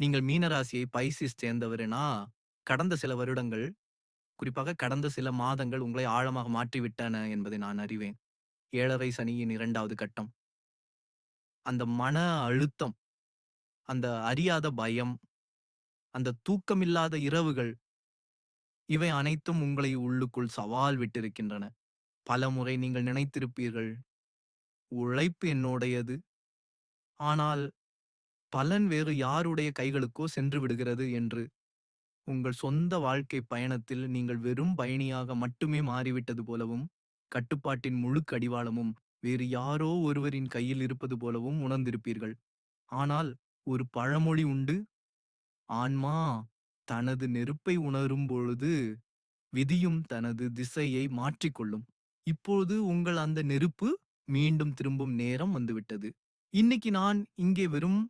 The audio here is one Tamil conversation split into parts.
நீங்கள் மீனராசியை பைசிஸ் சேர்ந்தவருனா, கடந்த சில வருடங்கள், குறிப்பாக கடந்த சில மாதங்கள் உங்களை ஆழமாக மாற்றிவிட்டன என்பதை நான் அறிவேன். ஏழரை சனியின் இரண்டாவது கட்டம். அந்த மன அழுத்தம், அந்த அறியாத பயம், அந்த தூக்கமில்லாத இரவுகள், இவை அனைத்தும் உங்களை உள்ளுக்குள் சவால் விட்டிருக்கின்றன. பல முறை நீங்கள் நினைத்திருப்பீர்கள், உழைப்பு என்னுடையது. ஆனால் பலன் வேறு யாருடைய கைகளுக்கோ சென்று விடுகிறது என்று. உங்கள் சொந்த வாழ்க்கை பயணத்தில் நீங்கள் வெறும் பயணியாக மட்டுமே மாறிவிட்டது போலவும், கட்டுப்பாட்டின் முழு கடிவாளமும் வேறு யாரோ ஒருவரின் கையில் இருப்பது போலவும் உணர்ந்திருப்பீர்கள். ஆனால் ஒரு பழமொழி உண்டு. ஆன்மா தனது நெருப்பை உணரும் பொழுது, விதியும் தனது திசையை மாற்றிக்கொள்ளும். இப்பொழுது உங்கள் அந்த நெருப்பு மீண்டும் திரும்பும் நேரம் வந்துவிட்டது. இன்னைக்கு நான் இங்கே வெறும்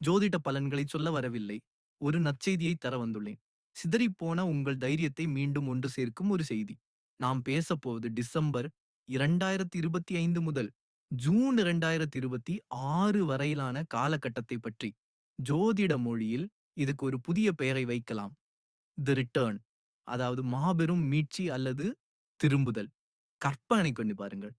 ஜோதிட பலன்களை சொல்ல வரவில்லை. ஒரு நற்செய்தியை தர வந்துள்ளேன். சிதறிப்போன உங்கள் தைரியத்தை மீண்டும் ஒன்று சேர்க்கும் ஒரு செய்தி. நாம் பேசப்போவது டிசம்பர் 2025 முதல் ஜூன் 2026 வரையிலான காலகட்டத்தை பற்றி. ஜோதிட மொழியில் இதுக்கு ஒரு புதிய பெயரை வைக்கலாம். தி ரிட்டர்ன் அதாவது மாபெரும் மீட்சி அல்லது திரும்புதல். கற்பனை கொண்டு பாருங்கள்.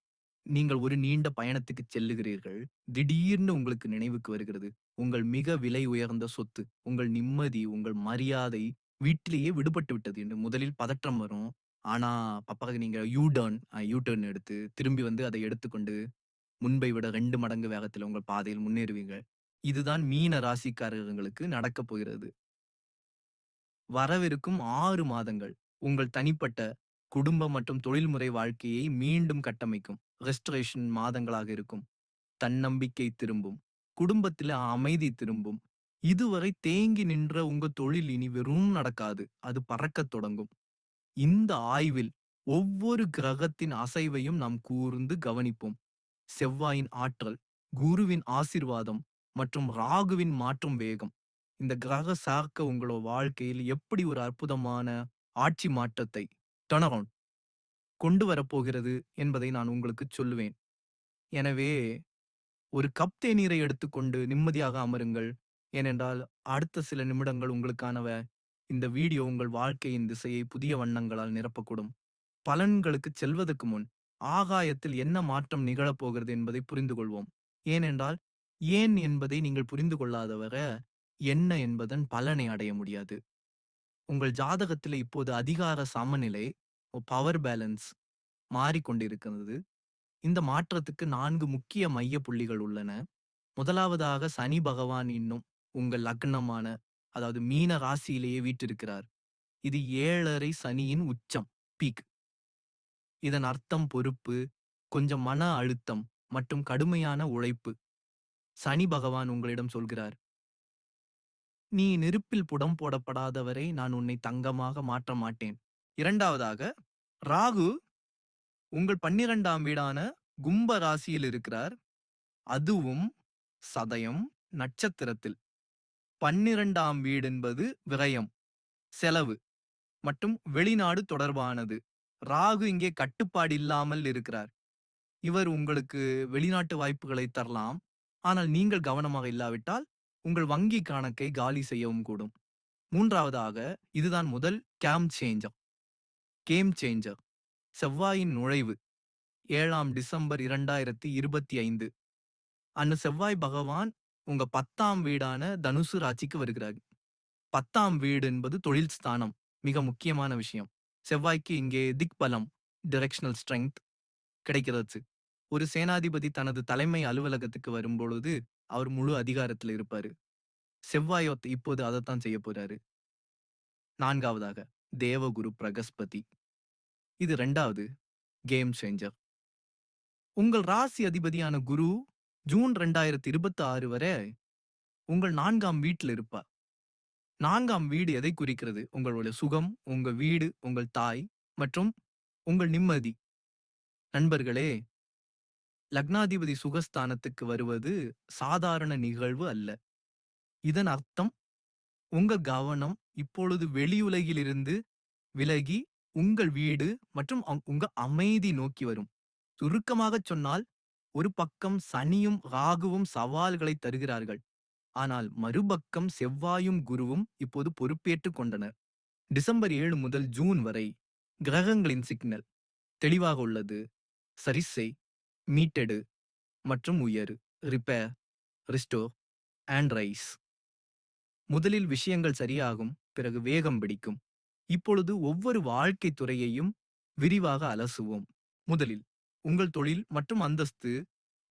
நீங்கள் ஒரு நீண்ட பயணத்துக்கு செல்லுகிறீர்கள். திடீர்னு உங்களுக்கு நினைவுக்கு வருகிறது. உங்கள் மிக விலை உயர்ந்த சொத்து, உங்கள் நிம்மதி, உங்கள் மரியாதை வீட்டிலேயே விடுபட்டு விட்டது என்று முதலில் பதற்றம் வரும். ஆனா, பப்பாக்கு நீங்க யூ டர்ன் யூ டர்ன் எடுத்து, திரும்பி வந்து அதை எடுத்துக்கொண்டு, முன்பை விட ரெண்டு மடங்கு வேகத்தில் உங்கள் பாதையில் முன்னேறுவீங்க. இதுதான் மீன ராசிக்காரர்களுக்கு நடக்கப் போகிறது. வரவிருக்கும் ஆறு மாதங்கள் உங்கள் தனிப்பட்ட, குடும்ப மற்றும் தொழில்முறை வாழ்க்கையை மீண்டும் கட்டமைக்கும் ரெஸ்டரேஷன் மாதங்களாக இருக்கும். தன்னம்பிக்கை திரும்பும். குடும்பத்தில் அமைதி திரும்பும். இதுவரை தேங்கி நின்ற உங்க தொழில் இனி வெறும் நடக்காது. அது பறக்கத் தொடங்கும். இந்த ஆய்வில் ஒவ்வொரு கிரகத்தின் அசைவையும் நாம் கூர்ந்து கவனிப்போம். செவ்வாயின் ஆற்றல், குருவின் ஆசீர்வாதம் மற்றும் ராகுவின் மாற்றும் வேகம். இந்த கிரக சார்க்க உங்களோட வாழ்க்கையில் எப்படி ஒரு அற்புதமான ஆட்சி மாற்றத்தை டர்ன் கொண்டு வரப்போகிறது என்பதை நான் உங்களுக்குச் சொல்லுவேன். எனவே, ஒரு கப் தேநீரை எடுத்துக்கொண்டு நிம்மதியாக அமருங்கள். ஏனென்றால், அடுத்த சில நிமிடங்கள் உங்களுக்கானவ. இந்த வீடியோ உங்கள் வாழ்க்கையின் திசையை புதிய வண்ணங்களால் நிரப்பக்கூடும். பலன்களுக்குச் செல்வதற்கு முன், ஆகாயத்தில் என்ன மாற்றம் நிகழப்போகிறது என்பதை புரிந்து கொள்வோம். ஏனென்றால், ஏன் என்பதை நீங்கள் புரிந்து கொள்ளாதவர என்ன என்பதன் பலனை அடைய முடியாது. உங்கள் ஜாதகத்தில இப்போது அதிகார சமநிலை, பவர் பேலன்ஸ் மாறிக்கொண்டிருக்கிறது. இந்த மாற்றத்துக்கு நான்கு முக்கிய மைய புள்ளிகள் உள்ளன. முதலாவதாக சனி பகவான் இன்னும் உங்கள் லக்னமான, அதாவது மீன ராசியிலேயே வீட்டிருக்கிறார் இது ஏழரை சனியின் உச்சம், பீக். இதன் அர்த்தம் பொறுப்பு, கொஞ்சம் மன அழுத்தம் மற்றும் கடுமையான உழைப்பு. சனி பகவான் உங்களிடம் சொல்கிறார். நீ நெருப்பில் புடம் போடப்படாதவரை நான் உன்னை தங்கமாக மாற்ற மாட்டேன். இரண்டாவதாக, ராகு உங்கள் 12ஆம் வீடான கும்ப ராசியில் இருக்கிறார். அதுவும் சதயம் நட்சத்திரத்தில். 12ஆம் வீடு என்பது விரயம், செலவு மற்றும் வெளிநாடு தொடர்பானது. ராகு இங்கே கட்டுப்பாடு இல்லாமல் இருக்கிறார். இவர் உங்களுக்கு வெளிநாட்டு வாய்ப்புகளை தரலாம். ஆனால் நீங்கள் கவனமாக இல்லாவிட்டால், உங்கள் வங்கி கணக்கை காலி செய்யவும் கூடும். மூன்றாவதாக, இதுதான் முதல் கேம் சேஞ்சம் கேம் சேஞ்சர் செவ்வாயின் நுழைவு ஏழாம் டிசம்பர் 2025 அன்னு செவ்வாய் பகவான் உங்க 10ஆம் வீடான தனுசு ராசிக்கு வருகிறார். 10ஆம் வீடு என்பது தொழில் ஸ்தானம். மிக முக்கியமான விஷயம். செவ்வாய்க்கு இங்கே திக்பலம் டிரெக்ஷனல் ஸ்ட்ரெங்க் கிடைக்கிறது. ஒரு சேனாதிபதி தனது தலைமை அலுவலகத்துக்கு வரும்பொழுது, அவர் முழு அதிகாரத்துல இருப்பாரு. செவ்வாய் இப்போது அதத்தான் செய்ய போறாரு. நான்காவதாக, தேவகுரு பிரகஸ்பதி. இது ரெண்டாவது கேம் சேஞ்சர். உங்கள் ராசி அதிபதியான குரு ஜூன் 2026 வரை உங்கள் நான்காம் வீட்டில் இருப்பார். நான்காம் வீடு எதை குறிக்கிறது? உங்களுடைய சுகம், உங்க வீடு, உங்கள் தாய் மற்றும் உங்கள் நிம்மதி. நண்பர்களே, லக்னாதிபதி சுகஸ்தானத்துக்கு வருவது சாதாரண நிகழ்வு அல்ல. இதன் அர்த்தம், உங்க கவனம் இப்பொழுது வெளியுலகிலிருந்து விலகி, உங்கள் வீடு மற்றும் உங்க அமைதி நோக்கி வரும். சுருக்கமாக சொன்னால், ஒரு பக்கம் சனியும், ராகுவும் சவால்களை தருகிறார்கள். ஆனால் மறுபக்கம் செவ்வாயும் குருவும் இப்போது பொறுப்பேற்றுக் கொண்டனர் டிசம்பர் ஏழு முதல் ஜூன் வரை கிரகங்களின் சிக்னல் தெளிவாக உள்ளது சரிசை மீட்டெடு மற்றும் உயர் ரிப்பேர் ரிஸ்டோர் அண்ட் ரைஸ் முதலில் விஷயங்கள் சரியாகும் பிறகு வேகம் பிடிக்கும். இப்பொழுது ஒவ்வொரு வாழ்க்கை துறையையும் விரிவாக அலசுவோம். முதலில் உங்கள் தொழில் மற்றும் அந்தஸ்து.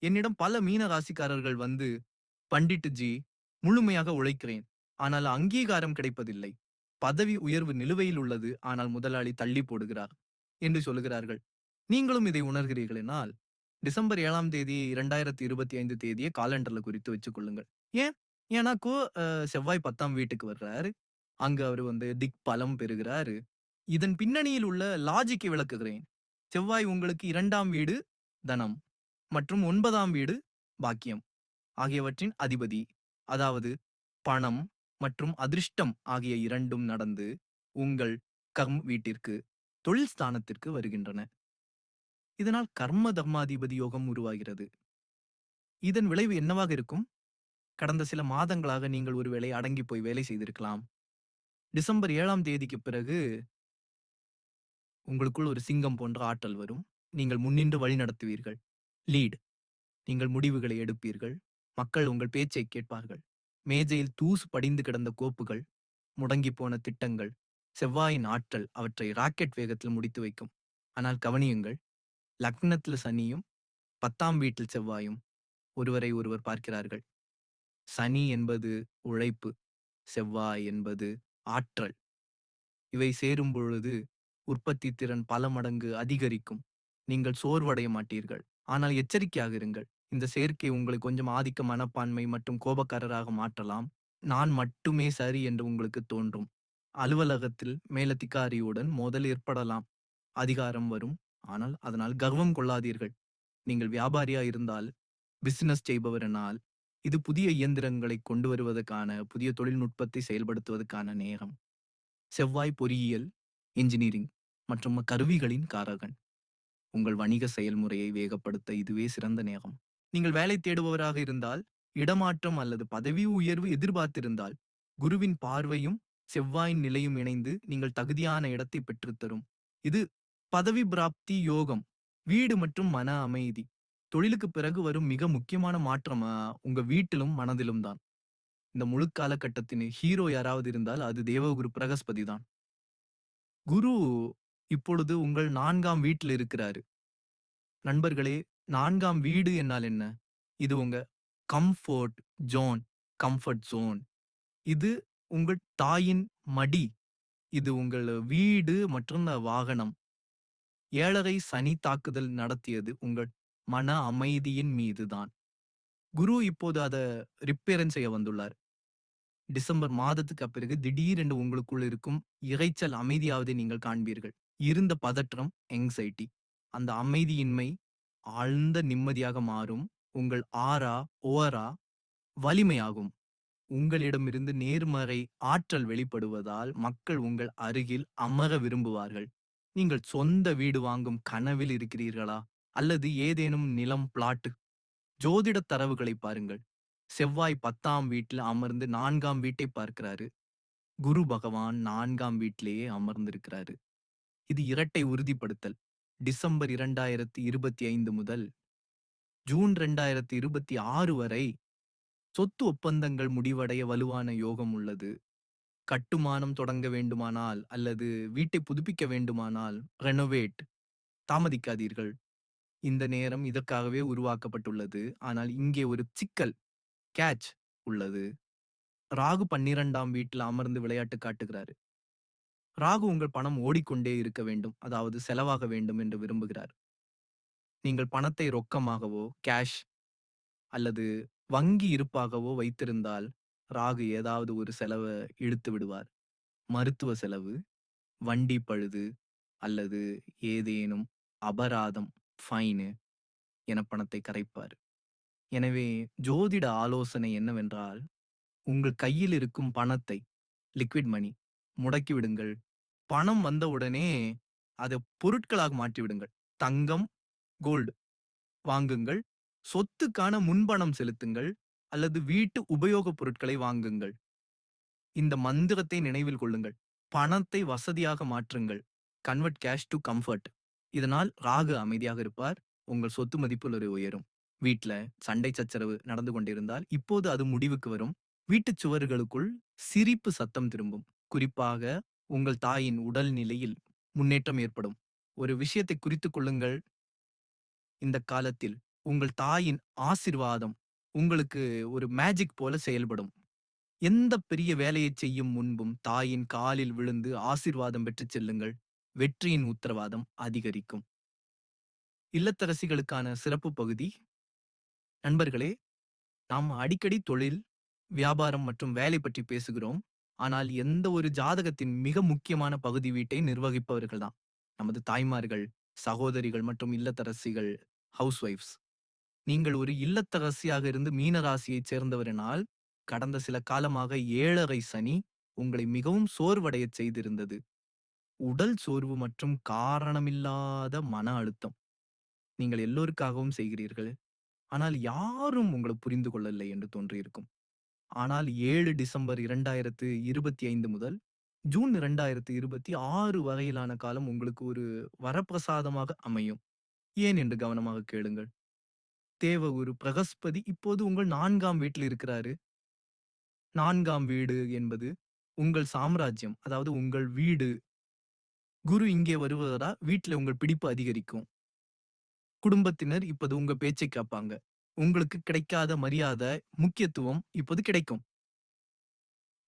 என்னிடம் பல மீன ராசிக்காரர்கள் வந்து பண்டிட்டு ஜி முழுமையாக உழைக்கிறேன். ஆனால் அங்கீகாரம் கிடைப்பதில்லை. பதவி உயர்வு நிலுவையில் உள்ளது. ஆனால் முதலாளி தள்ளி போடுகிறார். என்று சொல்லுகிறார்கள். நீங்களும் இதை உணர்கிறீர்களெனால் டிசம்பர் ஏழாம் தேதி இரண்டாயிரத்தி இருபத்தி ஐந்து தேதியை காலண்டர்ல குறித்து வச்சுக் கொள்ளுங்கள் ஏன்? ஏன்னா கோ செவ்வாய் பத்தாம் வீட்டுக்கு வர்றாரு. அங்கு அவர் வந்து திக் பலம் பெறுகிறாரு. இதன் பின்னணியில் உள்ள லாஜிக்கை விளக்குகிறேன். செவ்வாய் உங்களுக்கு இரண்டாம் வீடு தனம் மற்றும் ஒன்பதாம் வீடு பாக்கியம் ஆகியவற்றின் அதிபதி. அதாவது பணம் மற்றும் அதிர்ஷ்டம் ஆகிய இரண்டும் நடந்து உங்கள் கர்ம் வீட்டிற்கு தொழில் ஸ்தானத்திற்கு வருகின்றன. இதனால் கர்ம தர்மாதிபதி யோகம் உருவாகிறது. இதன் விளைவு என்னவாக இருக்கும்? கடந்த சில மாதங்களாக நீங்கள் ஒருவேளை அடங்கி போய் வேலை செய்திருக்கலாம். டிசம்பர் ஏழாம் தேதிக்கு பிறகு உங்களுக்குள் ஒரு சிங்கம் போன்ற ஆற்றல் வரும். நீங்கள் முன்னின்று வழி நடத்துவீர்கள். லீட். நீங்கள் முடிவுகளை எடுப்பீர்கள். மக்கள் உங்கள் பேச்சை கேட்பார்கள். மேஜையில் தூசு படிந்து கிடந்த கோப்புகள் முடங்கி போன திட்டங்கள் செவ்வாயின் ஆற்றல் அவற்றை ராக்கெட் வேகத்தில் முடித்து வைக்கும். ஆனால் கவனியுங்கள் லக்னத்தில் சனியும் பத்தாம் வீட்டில் செவ்வாயும் ஒருவரை ஒருவர் பார்க்கிறார்கள். சனி என்பது உழைப்பு செவ்வாய் என்பது ஆற்றல். இவை சேரும் பொழுது உற்பத்தி திறன் பல மடங்கு அதிகரிக்கும். நீங்கள் சோர்வடைய மாட்டீர்கள். ஆனால் எச்சரிக்கையாக இருங்கள். இந்த சேர்க்கை உங்களை கொஞ்சம் ஆதிக்க மனப்பான்மை மற்றும் கோபக்காரராக மாற்றலாம். நான் மட்டுமே சரி என்று உங்களுக்கு தோன்றும். அலுவலகத்தில் மேலதிகாரியுடன் மோதல் ஏற்படலாம். அதிகாரம் வரும். ஆனால் அதனால் கர்வம் கொள்ளாதீர்கள். நீங்கள் வியாபாரியா இருந்தால் பிசினஸ் செய்பவரனால் இது புதிய இயந்திரங்களை கொண்டு வருவதற்கான புதிய தொழில்நுட்பத்தை செயல்படுத்துவதற்கான நேரம். செவ்வாய் பொறியியல் இன்ஜினியரிங் மற்றும் கருவிகளின் காரகன். உங்கள் வணிக செயல்முறையை வேகப்படுத்த இதுவே சிறந்த நேரம். நீங்கள் வேலை தேடுபவராக இருந்தால் இடமாற்றம் அல்லது பதவி உயர்வு எதிர்பார்த்திருந்தால் குருவின் பார்வையும் செவ்வாயின் நிலையும் இணைந்து நீங்கள் தகுதியான இடத்தை பெற்றுத்தரும். இது பதவி பிராப்தி யோகம் வீடு மற்றும் மன அமைதி. தொழிலுக்கு பிறகு வரும் மிக முக்கியமான மாற்றம் உங்க வீட்டிலும் மனதிலும் தான். இந்த முழு காலகட்டத்தின் ஹீரோ யாராவது இருந்தால் அது தேவகுரு பிரகஸ்பதி தான். குரு இப்பொழுது உங்கள் நான்காம் வீட்டில் இருக்கிறாரு. நண்பர்களே நான்காம் வீடு என்னால் என்ன? இது உங்க கம்ஃபோர்ட் ஜோன் கம்ஃபர்ட் ஜோன் இது உங்கள் தாயின் மடி. இது உங்கள் வீடு மற்றும் வாகனம். ஏழரை சனி தாக்குதல் நடத்தியது உங்கள் மன அமைதியின் மீதுதான். குரு இப்போது அதை ரிப்பேரன் செய்ய வந்துள்ளார். டிசம்பர் மாதத்துக்கு பிறகு திடீரென்று உங்களுக்குள் இருக்கும் இரைச்சல் அமைதியாவதை நீங்கள் காண்பீர்கள். இருந்த பதற்றம் எங்ஸைட்டி அந்த அமைதியின்மை ஆழ்ந்த நிம்மதியாக மாறும். உங்கள் ஆரா ஓரா வலிமையாகும். உங்களிடமிருந்து நேர்மறை ஆற்றல் வெளிப்படுவதால் மக்கள் உங்கள் அருகில் அமர விரும்புவார்கள். நீங்கள் சொந்த வீடு வாங்கும் கனவில் இருக்கிறீர்களா? அல்லது ஏதேனும் நிலம் பிளாட்டு ஜோதிட தரவுகளை பாருங்கள். செவ்வாய் பத்தாம் வீட்டில் அமர்ந்து நான்காம் வீட்டை பார்க்கிறாரு. குரு பகவான் நான்காம் வீட்டிலேயே அமர்ந்திருக்கிறாரு. இது இரட்டை உறுதிப்படுத்தல். டிசம்பர் இரண்டாயிரத்தி இருபத்தி ஐந்து முதல் ஜூன் ரெண்டாயிரத்தி இருபத்தி ஆறு வரை சொத்து ஒப்பந்தங்கள் முடிவடைய வலுவான யோகம் உள்ளது. கட்டுமானம் தொடங்க வேண்டுமானால் அல்லது வீட்டை புதுப்பிக்க வேண்டுமானால் ரெனோவேட் தாமதிக்காதீர்கள். இந்த நேரம் இதற்காகவே உருவாக்கப்பட்டுள்ளது. ஆனால் இங்கே ஒரு சிக்கல் கேட்ச் உள்ளது. ராகு பன்னிரண்டாம் வீட்டில் அமர்ந்து விளையாட்டு காட்டுகிறாரு. ராகு உங்கள் பணம் ஓடிக்கொண்டே இருக்க வேண்டும். அதாவது செலவாக வேண்டும் என்று விரும்புகிறார். நீங்கள் பணத்தை ரொக்கமாகவோ கேஷ் அல்லது வங்கி இருப்பாகவோ வைத்திருந்தால் ராகு ஏதாவது ஒரு செலவை இழுத்து விடுவார். மருத்துவ செலவு வண்டி பழுது அல்லது ஏதேனும் அபராதம். ஃபைனு என பணத்தை கரைப்பார். எனவே ஜோதிட ஆலோசனை என்னவென்றால் உங்கள் கையில் இருக்கும் பணத்தை லிக்விட் மணி முடக்கி விடுங்கள். பணம் வந்தவுடனே அதை பொருட்களாக மாற்றி விடுங்கள். தங்கம் கோல்டு வாங்குங்கள். சொத்துக்கான முன்பணம் செலுத்துங்கள். அல்லது வீட்டு உபயோகப் பொருட்களை வாங்குங்கள். இந்த மந்திரத்தை நினைவில் கொள்ளுங்கள். பணத்தை வசதியாக மாற்றுங்கள். கன்வெர்ட் கேஷ் டு கம்ஃபர்ட் இதனால் ராகு அமைதியாக இருப்பார். உங்கள் சொத்து மதிப்புல ஒரு உயரும். வீட்ல சண்டை சச்சரவு நடந்து கொண்டிருந்தால் இப்போது அது முடிவுக்கு வரும். வீட்டுச் சுவர்களுக்குள் சிரிப்பு சத்தம் திரும்பும். குறிப்பாக உங்கள் தாயின் உடல் நிலையில் முன்னேற்றம் ஏற்படும். ஒரு விஷயத்தை குறித்துக் கொள்ளுங்கள். இந்த காலத்தில் உங்கள் தாயின் ஆசிர்வாதம் உங்களுக்கு ஒரு மேஜிக் போல செயல்படும். எந்த பெரிய வேலையை செய்யும் முன்பும் தாயின் காலில் விழுந்து ஆசிர்வாதம் பெற்றுச் செல்லுங்கள். வெற்றியின் உத்தரவாதம் அதிகரிக்கும். இல்லத்தரசிகளுக்கான சிறப்பு பகுதி நண்பர்களே நாம் அடிக்கடி தொழில் வியாபாரம் மற்றும் வேலை பற்றி பேசுகிறோம். ஆனால் எந்த ஒரு ஜாதகத்தின் மிக முக்கியமான பகுதி வீட்டை நிர்வகிப்பவர்கள் தான். நமது தாய்மார்கள் சகோதரிகள் மற்றும் இல்லத்தரசிகள் ஹவுஸ் ஒய்ஃப்ஸ் நீங்கள் ஒரு இல்லத்தரசியாக இருந்து மீனராசியைச் சேர்ந்தவரினால் கடந்த சில காலமாக ஏழரை சனி உங்களை மிகவும் சோர்வடையச் செய்திருந்தது. உடல் சோர்வு மற்றும் காரணமில்லாத மன அழுத்தம் நீங்கள் எல்லோருக்காகவும் செய்கிறீர்கள். ஆனால் யாரும் உங்களை புரிந்து கொள்ளவில்லை என்று தோன்றியிருக்கும். ஆனால் ஏழு டிசம்பர் இரண்டாயிரத்து இருபத்தி ஐந்து முதல் ஜூன் இரண்டாயிரத்து இருபத்தி ஆறு வரையிலான காலம் உங்களுக்கு ஒரு வரப்பிரசாதமாக அமையும். ஏன் என்று கவனமாக கேளுங்கள். தேவகுரு பிரகஸ்பதி இப்போது உங்கள் நான்காம் வீட்டில் இருக்கிறாரு. நான்காம் வீடு என்பது உங்கள் சாம்ராஜ்யம் அதாவது உங்கள் வீடு. குரு இங்கே வருவதா? வீட்டில் உங்கள் பிடிப்பு அதிகரிக்கும். குடும்பத்தினர் இப்போது உங்க பேச்சை கேட்பாங்க. உங்களுக்கு கிடைக்காத மரியாதை முக்கியத்துவம் இப்போது கிடைக்கும்.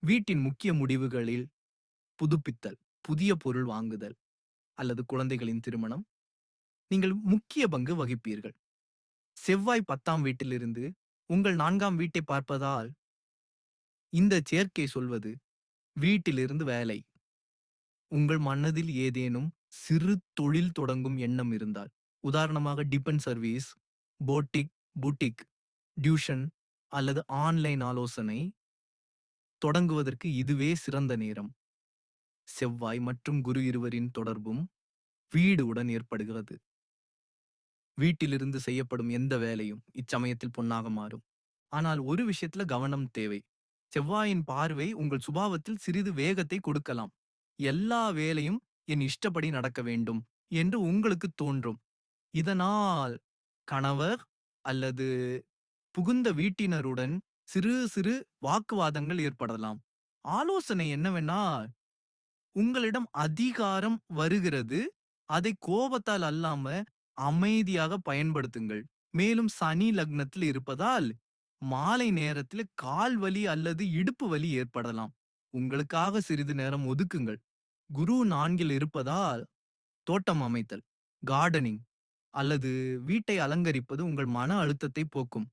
வீட்டின் முக்கிய முடிவுகளில் புதுப்பித்தல் புதிய பொருள் வாங்குதல் அல்லது குழந்தைகளின் திருமணம். நீங்கள் முக்கிய பங்கு வகிப்பீர்கள். செவ்வாய் பத்தாம் வீட்டிலிருந்து உங்கள் நான்காம் வீட்டை பார்ப்பதால் இந்த சேர்க்கை சொல்வது வீட்டிலிருந்து வேலை. உங்கள் மனதில் ஏதேனும் சிறு தொழில் தொடங்கும் எண்ணம் இருந்தால் உதாரணமாக tiffin service boutique boutique tuition அல்லது ஆன்லைன் ஆலோசனை தொடங்குவதற்கு இதுவே சிறந்த நேரம். செவ்வாய் மற்றும் குரு இருவரின் தொடர்பும் வீடு உடன் ஏற்படுகிறது. வீட்டிலிருந்து செய்யப்படும் எந்த வேலையும் இச்சமயத்தில் பொன்னாக மாறும். ஆனால் ஒரு விஷயத்துல கவனம் தேவை. செவ்வாயின் பார்வை உங்கள் சுபாவத்தில் சிறிது வேகத்தை கொடுக்கலாம். எல்லா வேலையும் என் இஷ்டப்படி நடக்க வேண்டும் என்று உங்களுக்கு தோன்றும். இதனால் கணவர் அல்லது புகுந்த வீட்டினருடன் சிறு சிறு வாக்குவாதங்கள் ஏற்படலாம். ஆலோசனை என்னவென்னா உங்களிடம் அதிகாரம் வருகிறது. அதை கோபத்தால் அல்லாம அமைதியாக பயன்படுத்துங்கள். மேலும் சனி லக்னத்தில் இருப்பதால் மாலை நேரத்தில் கால் வலி அல்லது இடுப்பு வலி ஏற்படலாம். உங்களுக்காக சிறிது நேரம் ஒதுக்குங்கள். குரு நான்கில் இருப்பதால் தோட்டம் அமைத்தல் கார்டனிங் அல்லது வீட்டை அலங்கரிப்பது உங்கள் மன அழுத்தத்தை போக்கும்.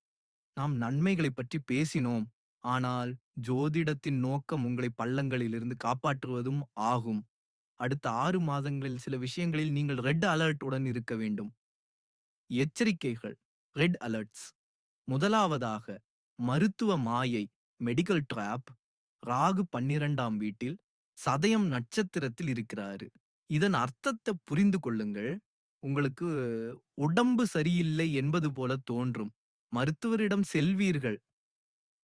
நாம் நன்மைகளை பற்றி பேசினோம். ஆனால் ஜோதிடத்தின் நோக்கம் உங்களை பள்ளங்களிலிருந்து காப்பாற்றுவதும் ஆகும். அடுத்த ஆறு மாதங்களில் சில விஷயங்களில் நீங்கள் ரெட் அலர்ட்டுடன் இருக்க வேண்டும். எச்சரிக்கைகள் ரெட் அலர்ட்ஸ் முதலாவதாக மருத்துவ மாயை மெடிக்கல் ட்ராப் ராகு பன்னிரண்டாம் வீட்டில் சதயம் நட்சத்திரத்தில் இருக்கிறாரு. இதன் அர்த்தத்தை புரிந்து கொள்ளுங்கள். உங்களுக்கு உடம்பு சரியில்லை என்பது போல தோன்றும். மருத்துவரிடம் செல்வீர்கள்.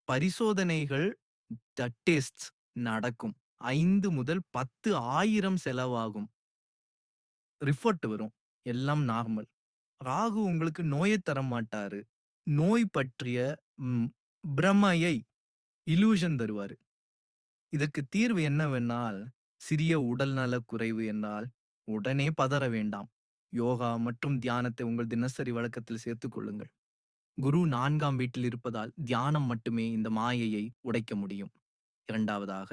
பரிசோதனைகள் டெஸ்ட் நடக்கும். ஐந்து முதல் பத்து ஆயிரம் செலவாகும். ரிஃபர்ட் வரும். எல்லாம் நார்மல். ராகு உங்களுக்கு நோயை தர மாட்டாரு நோய் பற்றிய ம், பிரமையை இலூஷன் தருவாரு. இதற்கு தீர்வு என்னவென்றால் சிறிய உடல்நல குறைவு என்றால் உடனே பதற வேண்டாம். யோகா மற்றும் தியானத்தை உங்கள் தினசரி வழக்கத்தில் சேர்த்துக் கொள்ளுங்கள். குரு நான்காம் வீட்டில் இருப்பதால் தியானம் மட்டுமே இந்த மாயையை உடைக்க முடியும். இரண்டாவதாக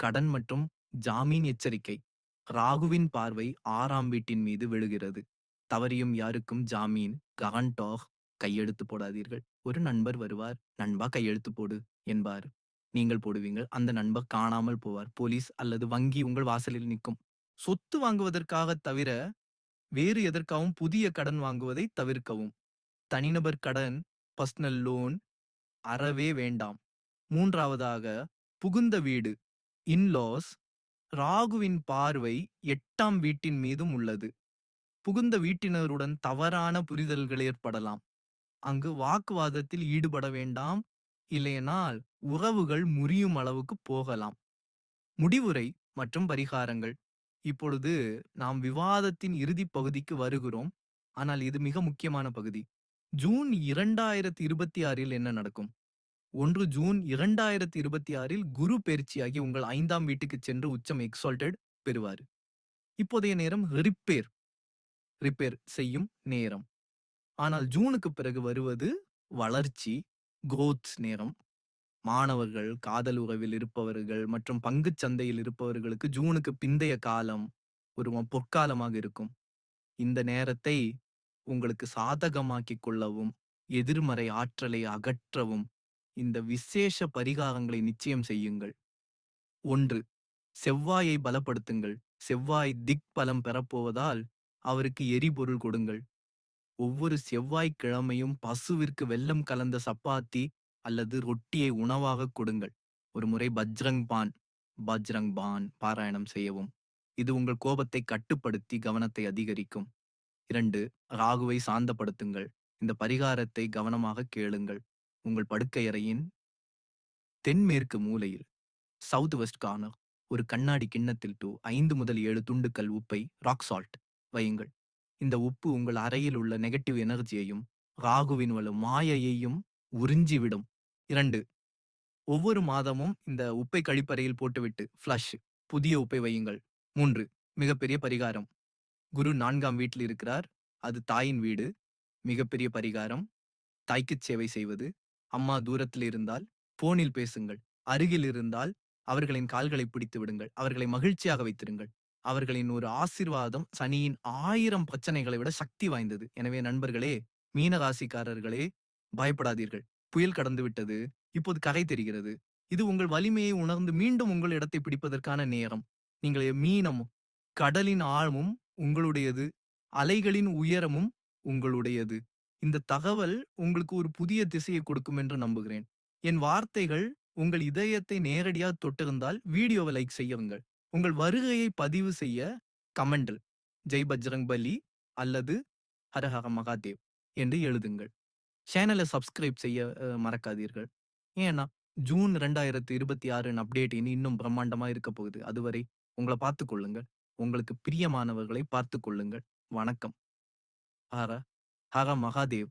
கடன் மற்றும் ஜாமீன் எச்சரிக்கை. ராகுவின் பார்வை ஆறாம் வீட்டின் மீது விழுகிறது. தவறியும் யாருக்கும் ஜாமீன் கரண்டாக் கையெழுத்து போடாதீர்கள். ஒரு நண்பர் வருவார் நண்பா கையெழுத்து போடு என்பார். நீங்கள் போடுவீங்கள். அந்த நண்பர் காணாமல் போவார். போலீஸ் அல்லது வங்கி உங்கள் வாசலில் நிற்கும். சொத்து வாங்குவதற்காக தவிர வேறு எதற்காகவும் புதிய கடன் வாங்குவதை தவிர்க்கவும். தனிநபர் கடன் பர்சனல் லோன் அறவே வேண்டாம். மூன்றாவதாக புகுந்த வீடு. இன்லாஸ் ராகுவின் பார்வை எட்டாம் வீட்டின் மீதும் உள்ளது. புகுந்த வீட்டினருடன் தவறான புரிதல்கள் ஏற்படலாம். அங்கு வாக்குவாதத்தில் ஈடுபட வேண்டாம். இல்லையனால் உறவுகள் முறியும் அளவுக்கு போகலாம். முடிவுரை மற்றும் பரிகாரங்கள். இப்பொழுது நாம் விவாதத்தின் இறுதிப் பகுதிக்கு வருகிறோம். ஆனால் இது மிக முக்கியமான பகுதி. ஜூன் 2026இல் என்ன நடக்கும்? ஒன்று ஜூன் 2026இல் குரு பெயர்ச்சியாகி உங்கள் ஐந்தாம் வீட்டுக்குச் சென்று உச்சம் எக்ஸால்டட் பெறுவார். இப்போதைய நேரம் ரிப்பேர் ரிப்பேர் செய்யும் நேரம். ஆனால் ஜூனுக்கு பிறகு வருவது வளர்ச்சி, குரோத் நேரம். மாணவர்கள், காதல் உறவில் இருப்பவர்கள் மற்றும் பங்குச் சந்தையில் இருப்பவர்களுக்கு ஜூனுக்கு பிந்தைய காலம் ஒரு ம பொற்காலமாக இருக்கும். இந்த நேரத்தை உங்களுக்கு சாதகமாக்கிக் கொள்ளவும், எதிர்மறை ஆற்றலை அகற்றவும் இந்த விசேஷ பரிகாரங்களை நிச்சயம் செய்யுங்கள். ஒன்று செவ்வாயை பலப்படுத்துங்கள். செவ்வாய் திக் பலம் பெறப்போவதால் அவருக்கு எரிபொருள் கொடுங்கள். ஒவ்வொரு செவ்வாய்க்கிழமையும் பசுவிற்கு வெல்லம் கலந்த சப்பாத்தி அல்லது ரொட்டியை உணவாகக் கொடுங்கள். ஒருமுறை பஜ்ரங் பான் பஜ்ரங் பான் பாராயணம் செய்யவும். இது உங்கள் கோபத்தை கட்டுப்படுத்தி கவனத்தை அதிகரிக்கும். இரண்டு ராகுவை சாந்தப்படுத்துங்கள். இந்த பரிகாரத்தை கவனமாக கேளுங்கள். உங்கள் படுக்கையறையின் தென்மேற்கு மூலையில் சவுத் வெஸ்ட் கார்னர் ஒரு கண்ணாடி கிண்ணத்தில் டூ ஐந்து முதல் ஏழு துண்டுக்கல் உப்பை ராக் சால்ட் வையுங்கள். இந்த உப்பு உங்கள் அறையில் உள்ள நெகட்டிவ் எனர்ஜியையும், ராகுவின் வலு மாயையையும் உறிஞ்சிவிடும். இரண்டு ஒவ்வொரு மாதமும் இந்த உப்பை கழிப்பறையில் போட்டுவிட்டு ஃப்ளஷ் புதிய உப்பை வையுங்கள். மூன்று மிகப்பெரிய பரிகாரம். குரு நான்காம் வீட்டில் இருக்கிறார். அது தாயின் வீடு. மிகப்பெரிய பரிகாரம். தாய்க்குச் சேவை செய்வது. அம்மா தூரத்தில் இருந்தால் போனில் பேசுங்கள். அருகில் இருந்தால் அவர்களின் கால்களை பிடித்து விடுங்கள். அவர்களை மகிழ்ச்சியாக வைத்திருங்கள். அவர்களின் ஒரு ஆசீர்வாதம் சனியின் ஆயிரம் பிரச்சனைகளை விட சக்தி வாய்ந்தது. எனவே நண்பர்களே, மீனராசிக்காரர்களே பயப்படாதீர்கள். புயல் கடந்து விட்டது. இப்போது கரை தெரிகிறது. இது உங்கள் வலிமையை உணர்ந்து மீண்டும் உங்கள் இடத்தை பிடிப்பதற்கான நேரம். நீங்கள் மீனம் கடலின் ஆழமும் உங்களுடையது. அலைகளின் உயரமும் உங்களுடையது. இந்த தகவல் உங்களுக்கு ஒரு புதிய திசையை கொடுக்கும் என்று நம்புகிறேன். என் வார்த்தைகள் உங்கள் இதயத்தை நேரடியாக தொட்டிருந்தால் வீடியோவை லைக் செய்யுங்கள். உங்கள் வருகையை பதிவு செய்ய கமெண்டில் ஜெய் பஜ்ரங் பலி அல்லது ஹர மகாதேவ் என்று எழுதுங்கள். சேனலை சப்ஸ்கிரைப் செய்ய மறக்காதீர்கள். ஏன்னா ஜூன் 2026 அப்டேட் இனி இன்னும் பிரம்மாண்டமா இருக்க போகுது. அதுவரை உங்களை பார்த்துக் கொள்ளுங்கள். உங்களுக்கு பிரியமானவர்களை பார்த்துக் கொள்ளுங்கள். வணக்கம். ஹர ஹர மகாதேவ்.